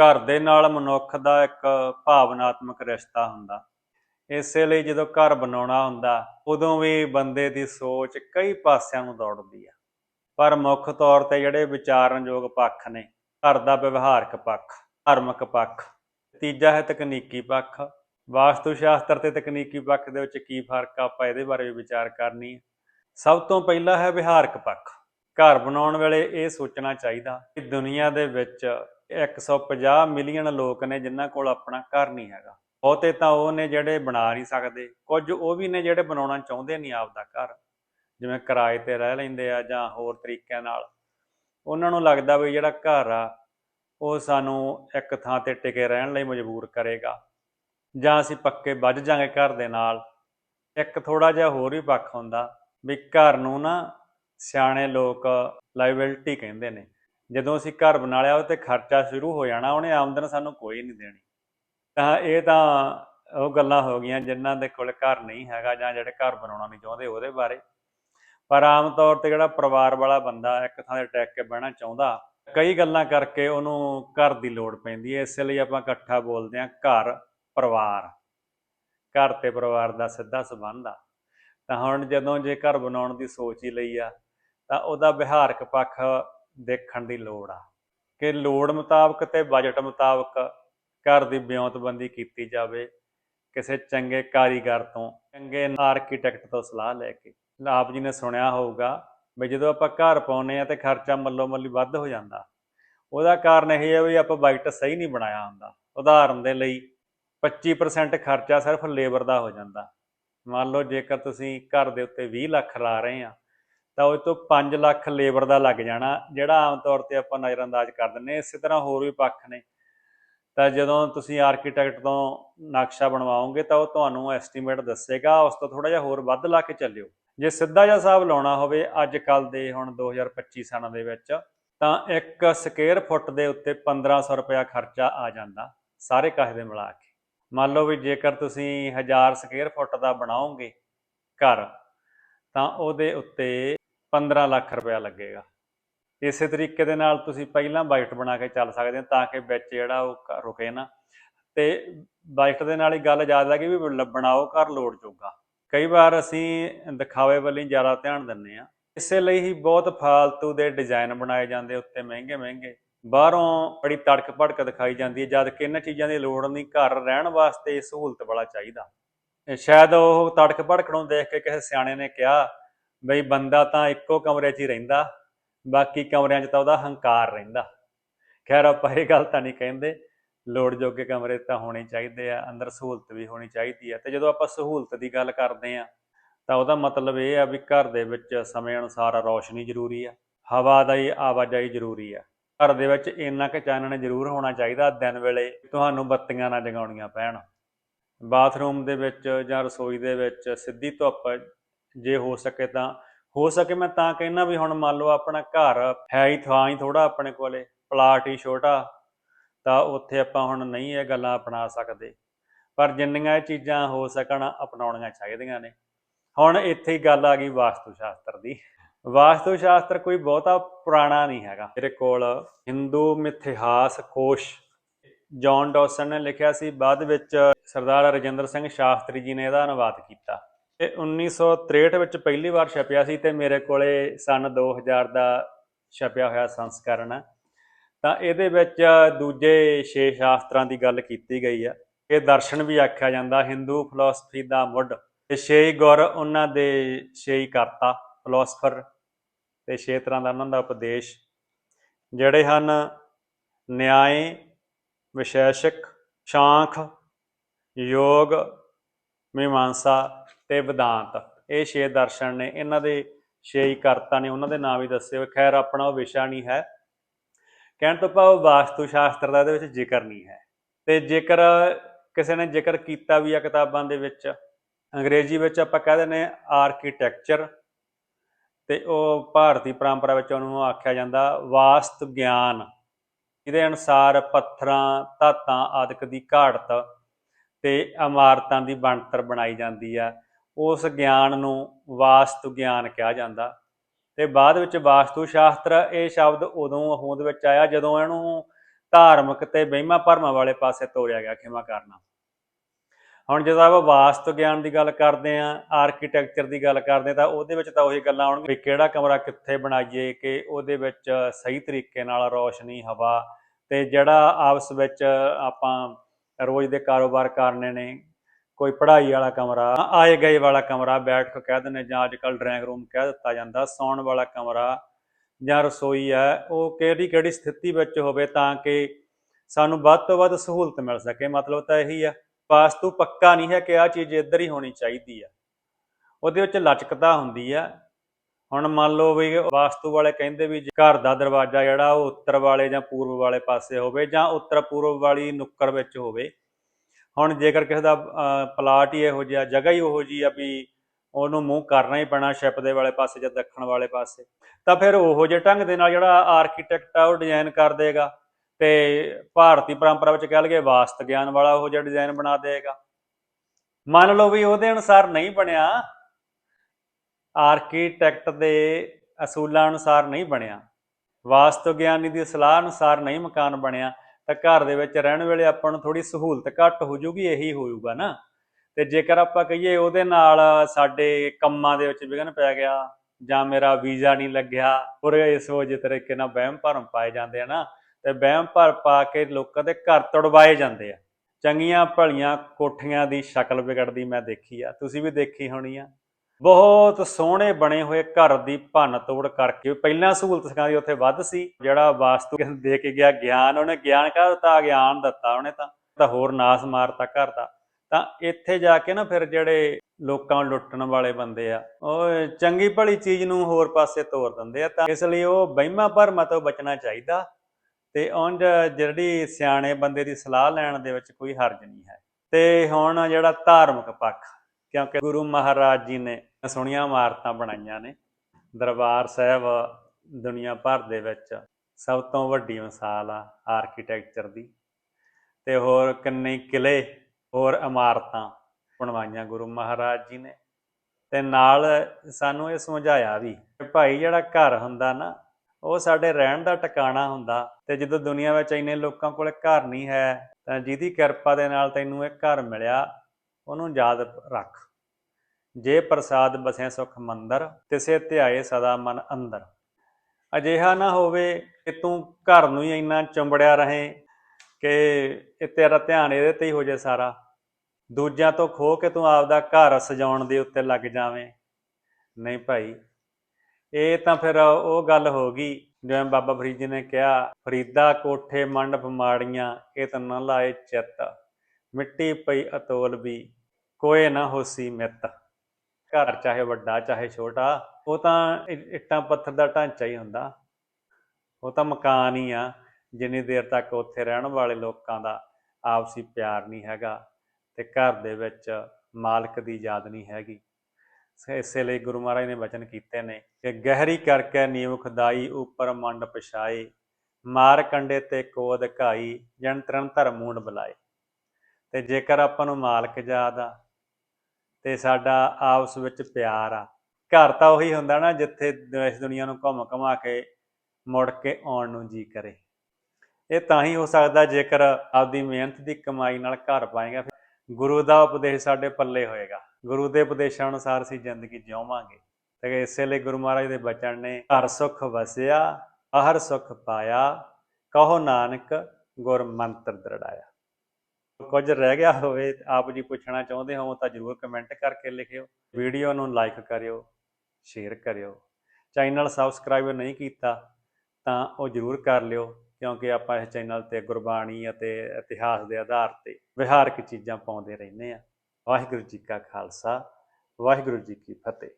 ਘਰ ਦੇ ਨਾਲ ਮਨੁੱਖ ਦਾ ਇੱਕ ਭਾਵਨਾਤਮਕ ਰਿਸ਼ਤਾ ਹੁੰਦਾ। ਇਸੇ ਲਈ ਜਦੋਂ ਘਰ ਬਣਾਉਣਾ ਹੁੰਦਾ, ਉਦੋਂ ਵੀ ਬੰਦੇ ਦੀ ਸੋਚ ਕਈ ਪਾਸਿਆਂ ਨੂੰ ਦੌੜਦੀ ਆ। ਪਰ ਮੁੱਖ ਤੌਰ ਤੇ ਜਿਹੜੇ ਵਿਚਾਰਨਯੋਗ ਪੱਖ ਨੇ, ਘਰ ਦਾ ਵਿਵਹਾਰਕ ਪੱਖ, ਧਾਰਮਿਕ ਪੱਖ, ਤੀਜਾ ਹੈ ਤਕਨੀਕੀ ਪੱਖ। ਵਾਸਤੂ ਸ਼ਾਸਤਰ ਤੇ ਤਕਨੀਕੀ ਪੱਖ ਦੇ ਵਿੱਚ ਕੀ ਫ਼ਰਕ ਆ, ਆਪਾਂ ਇਹਦੇ ਬਾਰੇ ਵੀ ਵਿਚਾਰ ਕਰਨੀ ਹੈ ਸਭ ਤੋਂ ਪਹਿਲਾ ਹੈ ਵਿਹਾਰਕ ਪੱਖ। ਘਰ ਬਣਾਉਣ ਵੇਲੇ ਇਹ ਸੋਚਣਾ ਚਾਹੀਦਾ ਕਿ ਦੁਨੀਆ ਦੇ ਵਿੱਚ 150 ਮਿਲੀਅਨ ਲੋਕ ਨੇ ਜਿਨ੍ਹਾਂ ਕੋਲ ਆਪਣਾ ਘਰ ਨਹੀਂ ਹੈਗਾ। ਬਹੁਤੇ ਤਾਂ ਉਹ ਨੇ ਜਿਹੜੇ ਬਣਾ ਨਹੀਂ ਸਕਦੇ। ਕੁਝ ਉਹ ਵੀ ਨੇ ਜਿਹੜੇ ਬਣਾਉਣਾ ਚਾਹੁੰਦੇ ਨਹੀਂ ਆਪਦਾ ਘਰ। ਜਿਵੇਂ ਕਿਰਾਏ ਤੇ ਰਹਿ ਲੈਂਦੇ ਆ ਜਾਂ ਹੋਰ ਤਰੀਕਿਆਂ ਨਾਲ। ਉਹਨਾਂ ਨੂੰ ਲੱਗਦਾ ਵੀ ਜਿਹੜਾ ਘਰ ਆ, ਉਹ ਸਾਨੂੰ ਇੱਕ ਥਾਂ ਤੇ ਟਿਕੇ ਰਹਿਣ ਲਈ ਮਜਬੂਰ ਕਰੇਗਾ। ਜਾਂ ਅਸੀਂ ਪੱਕੇ ਵੱਜ ਜਾਾਂਗੇ ਘਰ ਦੇ ਨਾਲ। ਇੱਕ ਥੋੜਾ ਜਿਹਾ ਹੋਰ ਵੀ ਪੱਖ ਹੁੰਦਾ ਵੀ ਘਰ ਨੂੰ ਨਾ ਸਿਆਣੇ ਲੋਕ ਲਾਇਬਿਲਟੀ ਕਹਿੰਦੇ ਨੇ। ਜਦੋਂ ਅਸੀਂ ਘਰ ਬਣਾ ਲਿਆ ਉਹ ਤੇ ਖਰਚਾ ਸ਼ੁਰੂ ਹੋ ਜਾਣਾ, ਉਹਨੇ ਆਮਦਨ ਸਾਨੂੰ ਕੋਈ ਨਹੀਂ ਦੇਣੀ। ਤਾਂ ਇਹ ਤਾਂ ਉਹ ਗੱਲਾਂ ਹੋ ਗਈਆਂ ਜਿਨ੍ਹਾਂ ਦੇ ਕੋਲ ਘਰ ਨਹੀਂ ਹੈਗਾ ਜਾਂ ਜਿਹੜੇ ਘਰ ਬਣਾਉਣਾ ਨਹੀਂ ਚਾਹੁੰਦੇ ਉਹਦੇ ਬਾਰੇ। ਪਰ ਆਮ ਤੌਰ ਤੇ ਜਿਹੜਾ ਪਰਿਵਾਰ ਵਾਲਾ ਬੰਦਾ ਇੱਕ ਥਾਂ ਤੇ ਟੈਕ ਕੇ ਬਹਿਣਾ ਚਾਹੁੰਦਾ, ਕਈ ਗੱਲਾਂ ਕਰਕੇ ਉਹਨੂੰ ਘਰ ਦੀ ਲੋੜ ਪੈਂਦੀ ਹੈ। ਇਸੇ ਲਈ ਆਪਾਂ ਇਕੱਠਾ ਬੋਲਦੇ ਹਾਂ ਘਰ, ਪਰਿਵਾਰ। ਘਰ ਤੇ ਪਰਿਵਾਰ ਦਾ ਸਿੱਧਾ ਸੰਬੰਧ ਆ। ਤਾਂ ਹੁਣ ਜਦੋਂ ਜੇ ਘਰ ਬਣਾਉਣ ਦੀ ਸੋਚ ਹੀ ਲਈ ਆ, ਤਾਂ ਉਹਦਾ ਵਿਹਾਰਕ ਪੱਖ ਦੇਖਣ ਦੀ ਲੋੜ ਆ। ਕਿ ਲੋੜ ਮੁਤਾਬਕ ਤੇ ਬਜਟ ਮੁਤਾਬਕ ਘਰ ਦੀ ਬਿਉਂਤਬੰਦੀ ਕੀਤੀ ਜਾਵੇ, ਕਿਸੇ ਚੰਗੇ ਕਾਰੀਗਰ ਤੋਂ, ਚੰਗੇ ਆਰਕੀਟੈਕਟ ਤੋਂ ਸਲਾਹ ਲੈ ਕੇ। ਆਪ ਜੀ ਨੇ ਸੁਣਿਆ ਹੋਊਗਾ ਵੀ ਜਦੋਂ ਆਪਾਂ ਘਰ ਪਾਉਨੇ ਆ ਤੇ ਖਰਚਾ ਮੱਲੋ ਮੱਲੀ ਵੱਧ ਹੋ ਜਾਂਦਾ। ਉਹਦਾ ਕਾਰਨ ਇਹ ਹੈ ਵੀ ਆਪਾਂ ਬਜਟ ਸਹੀ ਨਹੀਂ ਬਣਾਇਆ ਹੁੰਦਾ। ਉਦਾਹਰਨ ਦੇ ਲਈ 25% ਖਰਚਾ ਸਿਰਫ ਲੇਬਰ ਦਾ ਹੋ ਜਾਂਦਾ। ਮੰਨ ਲਓ ਜੇਕਰ ਤੁਸੀਂ ਘਰ ਦੇ ਉੱਤੇ 20 ਲੱਖ ਲਾ ਰਹੇ ਆ ਤਾਂ ਉਹ ਤੋਂ 5 ਲੱਖ ਲੇਬਰ ਦਾ ਲੱਗ ਜਾਣਾ, ਜਿਹੜਾ ਆਮ ਤੌਰ ਤੇ ਆਪਾਂ ਨਜ਼ਰਅੰਦਾਜ਼ ਕਰ ਦਿੰਨੇ ਹਾਂ। ਇਸੇ ਤਰ੍ਹਾਂ ਹੋਰ ਵੀ ਪੱਖ ਨੇ ਤਾਂ ਜਦੋਂ ਤੁਸੀਂ ਆਰਕੀਟੈਕਟ ਤੋਂ ਨਕਸ਼ਾ ਬਣਵਾਓਗੇ ਤਾਂ ਉਹ ਤੁਹਾਨੂੰ ਐਸਟੀਮੇਟ ਦੱਸੇਗਾ, ਉਸ ਤੋਂ ਥੋੜਾ ਜਿਹਾ ਹੋਰ ਵੱਧ ਲਾ ਕੇ ਚੱਲਿਓ ਜੇ ਸਿੱਧਾ ਜਿਹਾ ਹਿਸਾਬ ਲਾਉਣਾ ਹੋਵੇ ਅੱਜ ਕੱਲ ਦੇ ਹੁਣ 2025 ਸਾਲਾਂ ਦੇ ਵਿੱਚ, ਤਾਂ ਇੱਕ ਸਕੁਅਰ ਫੁੱਟ ਦੇ ਉੱਤੇ 1500 ਰੁਪਇਆ ਖਰਚਾ ਆ ਜਾਂਦਾ, ਸਾਰੇ ਕਾਹੇ ਦੇ ਮਿਲਾ ਕੇ ਮੰਨ ਲਓ ਵੀ ਜੇਕਰ ਤੁਸੀਂ 1000 ਸਕੁਅਰ ਫੁੱਟ ਦਾ ਬਣਾਓਗੇ ਘਰ, ਤਾਂ ਉਹਦੇ ਉੱਤੇ 15 ਲੱਖ ਰੁਪਇਆ ਲੱਗੇਗਾ। ਇਸੇ ਤਰੀਕੇ ਦੇ ਨਾਲ ਤੁਸੀਂ ਪਹਿਲਾਂ ਬਜਟ ਬਣਾ ਕੇ ਚੱਲ ਸਕਦੇ ਹੋ ਤਾਂ ਕਿ ਵਿੱਚ ਜਿਹੜਾ ਉਹ ਘ- ਰੁਕੇ ਨਾ। ਤੇ ਬਜਟ ਦੇ ਨਾਲ ਹੀ ਗੱਲ ਯਾਦ ਆ ਗਈ ਵੀ ਲ- ਬਣਾਓ ਘਰ ਲੋੜ ਜੋਗਾ। ਕਈ ਵਾਰ ਅਸੀਂ ਦਿਖਾਵੇ ਵੱਲ ਜ਼ਿਆਦਾ ਧਿਆਨ ਦਿੰਨੇ ਆ ਇਸੇ ਲਈ ਹੀ ਬਹੁਤ ਫਾਲਤੂ ਦੇ ਡਿਜ਼ਾਈਨ ਬਣਾਏ ਜਾਂਦੇ ਉੱਤੇ ਮਹਿੰਗੇ ਮਹਿੰਗੇ। ਬਾਹਰੋਂ ਬੜੀ ਤੜਕ ਭੜਕ ਦਿਖਾਈ ਜਾਂਦੀ ਹੈ, ਜਦ ਕਿ ਇਹਨਾਂ ਚੀਜ਼ਾਂ ਦੀ ਲੋੜ ਨਹੀਂ, ਘਰ ਰਹਿਣ ਵਾਸਤੇ ਸਹੂਲਤ ਵਾਲਾ ਚਾਹੀਦਾ। ਸ਼ਾਇਦ ਉਹ ਤੜਕ ਭੜਕ ਨੂੰ ਦੇਖ ਕੇ ਕਿਸੇ ਸਿਆਣੇ ਨੇ ਕਿਹਾ ਬਈ ਬੰਦਾ ਤਾਂ ਇੱਕੋ ਕਮਰੇ 'ਚ ਹੀ ਰਹਿੰਦਾ, ਬਾਕੀ ਕਮਰਿਆਂ 'ਚ ਤਾਂ ਉਹਦਾ ਹੰਕਾਰ ਰਹਿੰਦਾ। ਖੈਰ, ਆਪਾਂ ਇਹ ਗੱਲ ਤਾਂ ਨਹੀਂ ਕਹਿੰਦੇ ਲੋੜ ਜੋਗੇ ਕਮਰੇ ਤਾਂ ਹੋਣੇ ਚਾਹੀਦੇ ਆ, ਅੰਦਰ ਸਹੂਲਤ ਵੀ ਹੋਣੀ ਚਾਹੀਦੀ ਆ। ਤੇ ਜਦੋਂ ਆਪਾਂ ਸਹੂਲਤ ਦੀ ਗੱਲ ਕਰਦੇ ਆ, ਤਾਂ ਉਹਦਾ ਮਤਲਬ ਇਹ ਆ ਵੀ ਘਰ ਦੇ ਵਿੱਚ ਸਮੇਂ ਅਨੁਸਾਰ ਰੌਸ਼ਨੀ ਜ਼ਰੂਰੀ ਆ, ਹਵਾ ਦਾ ਹੀ ਆਵਾਜਾਈ ਜ਼ਰੂਰੀ ਆ। ਘਰ ਦੇ ਵਿੱਚ ਇੰਨਾ ਕੁ ਚਾਨਣ ਜ਼ਰੂਰ ਹੋਣਾ ਚਾਹੀਦਾ ਦਿਨ ਵੇਲੇ, ਤੁਹਾਨੂੰ ਬੱਤੀਆਂ ਨਾ ਜਗਾਉਣੀਆਂ ਪੈਣ। ਬਾਥਰੂਮ ਦੇ ਵਿੱਚ ਜਾਂ ਰਸੋਈ ਦੇ ਵਿੱਚ ਸਿੱਧੀ ਧੁੱਪ ਜੇ ਹੋ ਸਕੇ ਤਾਂ। ਹੋ ਸਕੇ ਮੈਂ ਤਾਂ ਕਹਿਣਾ ਵੀ ਹੁਣ ਮੰਨ ਲਓ ਆਪਣਾ ਘਰ ਹੈ ਹੀ ਥਾਂ ਹੀ ਥੋੜਾ ਆਪਣੇ ਕੋਲੇ, ਪਲਾਟ ਹੀ ਛੋਟਾ, ਤਾਂ ਉੱਥੇ ਆਪਾਂ ਹੁਣ ਨਹੀਂ ਇਹ ਗੱਲਾਂ ਅਪਣਾ ਸਕਦੇ। ਪਰ ਜਿੰਨੀਆਂ ਇਹ ਚੀਜ਼ਾਂ ਹੋ ਸਕਣ ਅਪਣਾਉਣੀਆਂ ਚਾਹੀਦੀਆਂ ਨੇ। ਹੁਣ ਇੱਥੇ ਹੀ ਗੱਲ ਆ ਗਈ ਵਾਸਤੂ ਸ਼ਾਸਤਰ ਦੀ। ਵਾਸਤੂ ਸ਼ਾਸਤਰ ਕੋਈ ਬਹੁਤਾ ਪੁਰਾਣਾ ਨਹੀਂ ਹੈਗਾ। ਮੇਰੇ ਕੋਲ ਹਿੰਦੂ ਮਿਥਿਹਾਸ ਕੋਸ਼ ਜੌਨ ਡੌਸਨ ਨੇ ਲਿਖਿਆ ਸੀ। ਬਾਅਦ ਵਿੱਚ ਸਰਦਾਰ ਰਜਿੰਦਰ ਸਿੰਘ ਸ਼ਾਸਤਰੀ ਜੀ ਨੇ ਇਹਦਾ ਅਨੁਵਾਦ ਕੀਤਾ। ਇਹ 1963 ਵਿੱਚ ਪਹਿਲੀ ਵਾਰ ਛਪਿਆ ਸੀ ਤੇ ਮੇਰੇ ਕੋਲੇ ਸਨ 2000 ਦਾ ਛਪਿਆ ਹੋਇਆ ਸੰਸਕਰਨ ਹੈ। ਤਾਂ ਇਹਦੇ ਵਿੱਚ ਦੂਜੇ ਛੇ ਸ਼ਾਸਤਰਾਂ ਦੀ ਗੱਲ ਕੀਤੀ ਗਈ ਆ। ਇਹ ਦਰਸ਼ਨ ਵੀ ਆਖਿਆ ਜਾਂਦਾ, ਹਿੰਦੂ ਫਿਲਾਸਫੀ ਦਾ ਮੁੱਢ ਤੇ ਛੇ ਗੁਰ ਉਹਨਾਂ ਦੇ ਛੇ ਹੀ ਕਰਤਾ ਫਿਲਾਸਫਰ ਤੇ ਛੇ ਤਰ੍ਹਾਂ ਦਾ ਉਹਨਾਂ ਦਾ ਉਪਦੇਸ਼। ਜਿਹੜੇ ਹਨ ਨਿਆਏ, ਵਿਸ਼ੇਸ਼ਕ, ਸ਼ਾਂਖ, ਯੋਗ, ਮੀਮਾਂਸਾ ਤੇ ਵਿਦਾਂਤ। ਇਹ ਛੇ ਦਰਸ਼ਨ ਨੇ। ਇਹਨਾਂ ਦੇ ਛੇ ਹੀ ਕਰਤਾ ਨੇ। ਉਹਨਾਂ ਦੇ ਨਾਮ ਵੀ ਦੱਸੇ ਹੋਏ। ਖੈਰ, ਆਪਣਾ ਉਹ ਵਿਸ਼ਾ ਨਹੀਂ ਹੈ। ਕਹਿਣ ਤੋਂ ਭਾਵ ਵਾਸਤੂ ਸ਼ਾਸਤਰ ਦਾ ਇਹਦੇ ਵਿੱਚ ਜ਼ਿਕਰ ਨਹੀਂ ਹੈ। ਤੇ ਜੇਕਰ, ਕਿਸੇ ਨੇ ਜ਼ਿਕਰ ਕੀਤਾ ਵੀ ਆ ਕਿਤਾਬਾਂ ਦੇ ਵਿੱਚ, ਅੰਗਰੇਜ਼ੀ ਵਿੱਚ ਆਪਾਂ ਕਹਿ ਦਿੰਦੇ ਆਰਕੀਟੈਕਚਰ ਤੇ ਉਹ ਭਾਰਤੀ ਪਰੰਪਰਾ ਵਿੱਚ ਉਹਨੂੰ ਆਖਿਆ ਜਾਂਦਾ ਵਾਸਤ ਗਿਆਨ। ਇਹਦੇ ਅਨੁਸਾਰ ਪੱਥਰਾਂ, ਧਾਤਾਂ ਆਦਿਕ ਦੀ ਘਾੜਤ ਤੇ ਇਮਾਰਤਾਂ ਦੀ ਬਣਤਰ ਬਣਾਈ ਜਾਂਦੀ ਆ। ਉਸ ਗਿਆਨ ਨੂੰ ਵਾਸਤੂ ਗਿਆਨ ਕਿਹਾ ਜਾਂਦਾ। ਤੇ ਬਾਅਦ ਵਿੱਚ ਵਾਸਤੂ ਸ਼ਾਸਤਰ ਇਹ ਸ਼ਬਦ ਉਦੋਂ ਹੋਂਦ ਵਿੱਚ ਆਇਆ ਜਦੋਂ ਇਹਨੂੰ ਧਾਰਮਿਕ ਤੇ ਵਹਿਮਾਂ ਭਰਮਾਂ ਵਾਲੇ ਪਾਸੇ ਤੋਰਿਆ ਗਿਆ ਖਿਮਾ ਕਰਨਾ। ਹੁਣ ਜਦੋਂ ਆਪਾਂ ਵਾਸਤੂ ਗਿਆਨ ਦੀ ਗੱਲ ਕਰਦੇ ਆਂ ਆਰਕੀਟੈਕਚਰ ਦੀ ਗੱਲ ਕਰਦੇ ਹਾਂ, ਤਾਂ ਉਹਦੇ ਵਿੱਚ ਤਾਂ ਉਹੀ ਗੱਲਾਂ ਆਉਣਗੀਆਂ ਵੀ ਕਿਹੜਾ ਕਮਰਾ ਕਿੱਥੇ ਬਣਾਈਏ ਕਿ ਉਹਦੇ ਵਿੱਚ ਸਹੀ ਤਰੀਕੇ ਨਾਲ ਰੌਸ਼ਨੀ, ਹਵਾ ਤੇ ਜਿਹੜਾ ਆਪਸ ਵਿੱਚ ਆਪਾਂ ਰੋਜ਼ ਦੇ ਕਾਰੋਬਾਰ ਕਰਨੇ ਨੇ ਕੋਈ ਪੜ੍ਹਾਈ ਵਾਲਾ ਕਮਰਾ ਆਏ ਗਏ ਵਾਲਾ ਕਮਰਾ, ਬੈਠ ਕੇ ਕਹਿ ਦਿੰਦੇ ਜਾਂ ਅੱਜ ਕੱਲ ਡਰਾਇੰਗ ਰੂਮ ਕਹਿ ਦਿੱਤਾ ਜਾਂਦਾ, ਸੌਣ ਵਾਲਾ ਕਮਰਾ ਜਾਂ ਰਸੋਈ ਹੈ, ਉਹ ਕਿਹੜੀ ਕਿਹੜੀ ਸਥਿਤੀ ਵਿੱਚ ਹੋਵੇ ਤਾਂ ਕਿ ਸਾਨੂੰ ਵੱਧ ਤੋਂ ਵੱਧ ਸਹੂਲਤ ਮਿਲ ਸਕੇ। ਮਤਲਬ ਤਾਂ ਇਹੀ ਆ, ਵਾਸਤੂ ਪੱਕਾ ਨਹੀਂ ਹੈ ਕਿ ਆ ਚੀਜ਼ ਇੱਧਰ ਹੀ ਹੋਣੀ ਚਾਹੀਦੀ ਆ। ਉਹਦੇ ਵਿੱਚ ਲਚਕਤਾ ਹੁੰਦੀ ਆ। ਹੁਣ ਮੰਨ ਲਓ ਵੀ ਵਾਸਤੂ ਵਾਲੇ ਕਹਿੰਦੇ ਵੀ ਘਰ ਦਾ ਦਰਵਾਜ਼ਾ ਜਿਹੜਾ ਉਹ ਉੱਤਰ ਵਾਲੇ ਜਾਂ ਪੂਰਬ ਵਾਲੇ ਪਾਸੇ ਹੋਵੇ ਜਾਂ ਉੱਤਰ ਪੂਰਬ ਵਾਲੀ ਨੁੱਕਰ ਵਿੱਚ ਹੋਵੇ ਹੁਣ ਜੇਕਰ ਕਿਸੇ ਦਾ ਪਲਾਟ ਹੀ ਇਹੋ ਜਿਹਾ, ਜਗ੍ਹਾ ਹੀ ਉਹੋ ਜੀ ਆ ਵੀ ਉਹਨੂੰ ਮੂੰਹ ਕਰਨਾ ਹੀ ਪੈਣਾ ਸ਼ਿਪ ਦੇ ਵਾਲੇ ਪਾਸੇ ਜਾਂ ਦੱਖਣ ਵਾਲੇ ਪਾਸੇ, ਤਾਂ ਫਿਰ ਉਹੋ ਜਿਹੇ ਢੰਗ ਦੇ ਨਾਲ ਜਿਹੜਾ ਆਰਕੀਟੈਕਟ ਆ ਉਹ ਡਿਜ਼ਾਈਨ ਕਰ ਦੇਗਾ ਤੇ ਭਾਰਤੀ ਪਰੰਪਰਾ ਵਿੱਚ ਕਹਿ ਲਈਏ ਵਾਸਤ ਗਿਆਨ ਵਾਲਾ ਉਹ ਜਿਹਾ ਡਿਜ਼ਾਈਨ ਬਣਾ ਦੇਗਾ। ਮੰਨ ਲਓ ਵੀ ਉਹਦੇ ਅਨੁਸਾਰ ਨਹੀਂ ਬਣਿਆ ਆਰਕੀਟੈਕਟ ਦੇ ਅਸੂਲਾਂ ਅਨੁਸਾਰ ਨਹੀਂ ਬਣਿਆ ਵਾਸਤੂ ਗਿਆਨੀ ਦੀ ਸਲਾਹ ਅਨੁਸਾਰ ਨਹੀਂ ਮਕਾਨ ਬਣਿਆ ਤਾਂ ਘਰ ਦੇ ਵਿੱਚ ਰਹਿਣ ਵੇਲੇ ਆਪਾਂ ਨੂੰ ਥੋੜੀ ਸਹੂਲਤ ਘੱਟ ਹੋ ਜੂਗੀ, ਇਹੀ ਹੋਊਗਾ ਨਾ। ਤੇ ਜੇਕਰ ਆਪਾਂ ਕਹੀਏ ਉਹਦੇ ਨਾਲ ਸਾਡੇ ਕੰਮਾਂ ਦੇ ਵਿੱਚ ਵਿਘਨ ਪੈ ਗਿਆ ਜਾਂ ਮੇਰਾ ਵੀਜ਼ਾ ਨਹੀਂ ਲੱਗਿਆ ਔਰ ਇਸ ਵਜ੍ਹਾ ਤਰੀਕੇ ਨਾਲ ਵਹਿਮ ਭਰਮ ਪਾਏ ਜਾਂਦੇ ਆ ਨਾ, ਤੇ ਵਹਿਮ ਭਰ ਪਾ ਕੇ ਲੋਕਾਂ ਦੇ ਘਰ ਤੜਵਾਏ ਜਾਂਦੇ ਆ। ਚੰਗੀਆਂ ਭਲੀਆਂ ਕੋਠੀਆਂ ਦੀ ਸ਼ਕਲ ਵਿਗੜਦੀ ਮੈਂ ਦੇਖੀ ਆ, ਤੁਸੀਂ ਵੀ ਦੇਖੀ ਹੋਣੀ ਆ। ਬਹੁਤ ਸੋਹਣੇ ਬਣੇ ਹੋਏ ਘਰ ਦੀ ਭੰਨ ਤੋੜ ਕਰਕੇ। ਪਹਿਲਾਂ ਸਹੂਲਤ ਸਿਖਾਉਂਦੀ ਉੱਥੇ ਵੱਧ ਸੀ, ਜਿਹੜਾ ਵਾਸਤੂ ਦੇ ਕੇ ਗਿਆ ਗਿਆਨ, ਉਹਨੇ ਗਿਆਨ ਕਾ ਦਿੱਤਾ? ਗਿਆਨ ਦਿੱਤਾ ਉਹਨੇ ਤਾਂ। ਤਾਂ ਹੋਰ ਨਾਸ ਮਾਰਤਾ ਘਰ ਦਾ। ਤਾਂ ਇੱਥੇ ਜਾ ਕੇ ਨਾ ਫਿਰ ਜਿਹੜੇ ਲੋਕਾਂ ਲੁੱਟਣ ਵਾਲੇ ਬੰਦੇ ਆ, ਉਹ ਚੰਗੀ ਭਲੀ ਚੀਜ਼ ਨੂੰ ਹੋਰ ਪਾਸੇ ਤੋਰ ਦਿੰਦੇ ਆ। ਤਾਂ ਇਸ ਲਈ ਉਹ ਵਹਿਮਾਂ ਭਰਮਾਂ ਤੋਂ ਬਚਣਾ ਚਾਹੀਦਾ ਤੇ ਉਂਝ ਜਿਹੜੀ ਸਿਆਣੇ ਬੰਦੇ ਦੀ ਸਲਾਹ ਲੈਣ ਦੇ ਵਿੱਚ ਕੋਈ ਹਰਜ ਨਹੀਂ ਹੈ। ਤੇ ਹੁਣ ਜਿਹੜਾ ਧਾਰਮਿਕ ਪੱਖ ਕਿਉਂਕਿ ਗੁਰੂ ਮਹਾਰਾਜ ਜੀ ਨੇ ਸੋਹਣੀਆਂ ਇਮਾਰਤਾਂ ਬਣਾਈਆਂ ਨੇ। ਦਰਬਾਰ ਸਾਹਿਬ ਦੁਨੀਆ ਭਰ ਦੇ ਵਿੱਚ ਸਭ ਤੋਂ ਵੱਡੀ ਮਿਸਾਲ ਆ ਆਰਕੀਟੈਕਚਰ ਦੀ। ਤੇ ਹੋਰ ਕਿੰਨੇ ਕਿਲੇ ਹੋਰ ਇਮਾਰਤਾਂ ਬਣਵਾਈਆਂ ਗੁਰੂ ਮਹਾਰਾਜ ਜੀ ਨੇ। ਤੇ ਨਾਲ ਸਾਨੂੰ ਇਹ ਸਮਝਾਇਆ ਵੀ ਭਾਈ ਜਿਹੜਾ ਘਰ ਹੁੰਦਾ ਨਾ, ਉਹ ਸਾਡੇ ਰਹਿਣ ਦਾ ਟਿਕਾਣਾ ਹੁੰਦਾ। ਤੇ ਜਦੋਂ ਦੁਨੀਆ ਵਿੱਚ ਇੰਨੇ ਲੋਕਾਂ ਕੋਲ ਘਰ ਨਹੀਂ ਹੈ, ਤਾਂ ਜਿਹਦੀ ਕਿਰਪਾ ਦੇ ਨਾਲ ਤੈਨੂੰ ਇਹ ਘਰ ਮਿਲਿਆ, ਉਹਨੂੰ ਯਾਦ ਰੱਖ। ਜੇ ਪ੍ਰਸਾਦ ਬਸੇ ਸੁਖ ਮੰਦਰ, ਤਿਸੇ ਧਿਆਏ ਸਦਾ ਮਨ ਅੰਦਰ। ਅਜਿਹਾ ਨਾ ਹੋਵੇ ਕਿ ਤੂੰ ਘਰ ਨੂੰ ਹੀ ਇੰਨਾ ਚੁੰਬੜਿਆ ਰਹੇ ਕਿ ਇਹ ਤੇਰਾ ਧਿਆਨ ਇਹਦੇ ਤੇ ਹੀ ਹੋ ਜਾਏ ਸਾਰਾ। ਦੂਜਿਆਂ ਤੋਂ ਖੋ ਕੇ ਤੂੰ ਆਪਦਾ ਘਰ ਸਜਾਉਣ ਦੇ ਉੱਤੇ ਲੱਗ ਜਾਵੇਂ। ਨਹੀਂ ਭਾਈ, ਇਹ ਤਾਂ ਫਿਰ ਉਹ ਗੱਲ ਹੋ ਗਈ, ਜਿਵੇਂ ਬਾਬਾ ਫਰੀਦ ਜੀ ਨੇ ਕਿਹਾ, ਫਰੀਦਾ ਕੋਠੇ ਮੰਡਪ ਮਾੜੀਆਂ, ਇਹ ਤਾਂ ਨਾ ਲਾਏ ਚਿੱਤ। ਮਿੱਟੀ ਪਈ ਅਤੋਲ ਵੀ ਕੋਏ ਨਾ ਹੋਸੀ ਮਿੱਤ। ਘਰ, ਚਾਹੇ ਵੱਡਾ, ਚਾਹੇ ਛੋਟਾ, ਉਹ ਤਾਂ ਇੱਟਾਂ, ਪੱਥਰ ਦਾ ਢਾਂਚਾ ਹੀ ਹੁੰਦਾ। ਉਹ ਤਾਂ ਮਕਾਨ ਹੀ ਆ। ਜਿੰਨੀ ਦੇਰ ਤੱਕ ਉੱਥੇ ਰਹਿਣ ਵਾਲੇ ਲੋਕਾਂ ਦਾ ਆਪਸੀ ਪਿਆਰ ਨਹੀਂ ਹੈਗਾ ਤੇ ਘਰ ਦੇ ਵਿੱਚ ਮਾਲਕ ਦੀ ਯਾਦ ਨਹੀਂ ਹੈਗੀ। ਇਸੇ ਲਈ ਗੁਰੂ ਮਹਾਰਾਜ ਨੇ ਵਚਨ ਕੀਤੇ ਨੇ ਕਿ ਗਹਿਰੀ ਕਰਕੇ ਨੀਵ ਖੁਦਾਈ ਉੱਪਰ ਮੰਡ ਪਛਾਏ, ਮਾਰ ਕੰਡੇ ਤੇ ਕੋਦ ਘਾਈ, ਜਨ ਤਰਨ ਧਰਮ ਬੁਲਾਏ। ਤੇ ਜੇਕਰ ਆਪਾਂ ਨੂੰ ਮਾਲਕ ਯਾਦ ਆ ਤੇ ਸਾਡਾ ਆਪਸ ਵਿੱਚ ਪਿਆਰ ਆ। ਘਰ ਤਾਂ ਉਹੀ ਹੁੰਦਾ ਨਾ, ਜਿੱਥੇ ਇਸ ਦੁਨੀਆ ਨੂੰ ਘੁੰਮ ਘਮਾ ਕੇ ਮੁੜ ਕੇ ਆਉਣ ਨੂੰ ਜੀ ਕਰੇ। ਇਹ ਤਾਂ ਹੀ ਹੋ ਸਕਦਾ ਜੇਕਰ ਆਪਦੀ ਮਿਹਨਤ ਦੀ ਕਮਾਈ ਨਾਲ ਘਰ ਪਾਏਗਾ ਗੁਰੂ ਦਾ ਉਪਦੇਸ਼ ਸਾਡੇ ਪੱਲੇ ਹੋਏਗਾ। ਗੁਰੂ ਦੇ ਉਪਦੇਸ਼ਾਂ ਅਨੁਸਾਰ ਅਸੀਂ ਜ਼ਿੰਦਗੀ ਜਿਉਵਾਂਗੇ ਤੇ ਇਸੇ ਲਈ ਗੁਰੂ ਮਹਾਰਾਜ ਦੇ ਬਚਨ ਨੇ, ਹਰ ਸੁਖ ਵਸਿਆ, ਅਹਰ ਸੁਖ ਪਾਇਆ, ਕਹੋ ਨਾਨਕ ਗੁਰ ਮੰਤਰ ਦਰੜਾਇਆ। ਕੁਝ ਰਹਿ ਗਿਆ ਹੋਵੇ, ਆਪ ਜੀ ਪੁੱਛਣਾ ਚਾਹੁੰਦੇ ਹੋ ਤਾਂ ਜਰੂਰ ਕਮੈਂਟ ਕਰਕੇ ਲਿਖਿਓ। ਵੀਡੀਓ ਨੂੰ ਲਾਈਕ ਕਰਿਓ ਸ਼ੇਅਰ ਕਰਿਓ। ਚੈਨਲ ਸਬਸਕ੍ਰਾਈਬ ਨਹੀਂ ਕੀਤਾ ਤਾਂ ਉਹ ਜਰੂਰ ਕਰ ਲਿਓ, ਕਿਉਂਕਿ ਆਪਾਂ ਇਸ ਚੈਨਲ ਤੇ ਗੁਰਬਾਣੀ ਅਤੇ ਇਤਿਹਾਸ ਦੇ ਆਧਾਰ ਤੇ ਵਿਹਾਰਕ ਚੀਜ਼ਾਂ ਪਾਉਂਦੇ ਰਹਿੰਦੇ ਆ ਵਾਹਿਗੁਰੂ ਜੀ ਕਾ ਖਾਲਸਾ, ਵਾਹਿਗੁਰੂ ਜੀ ਕੀ ਫਤਿਹ।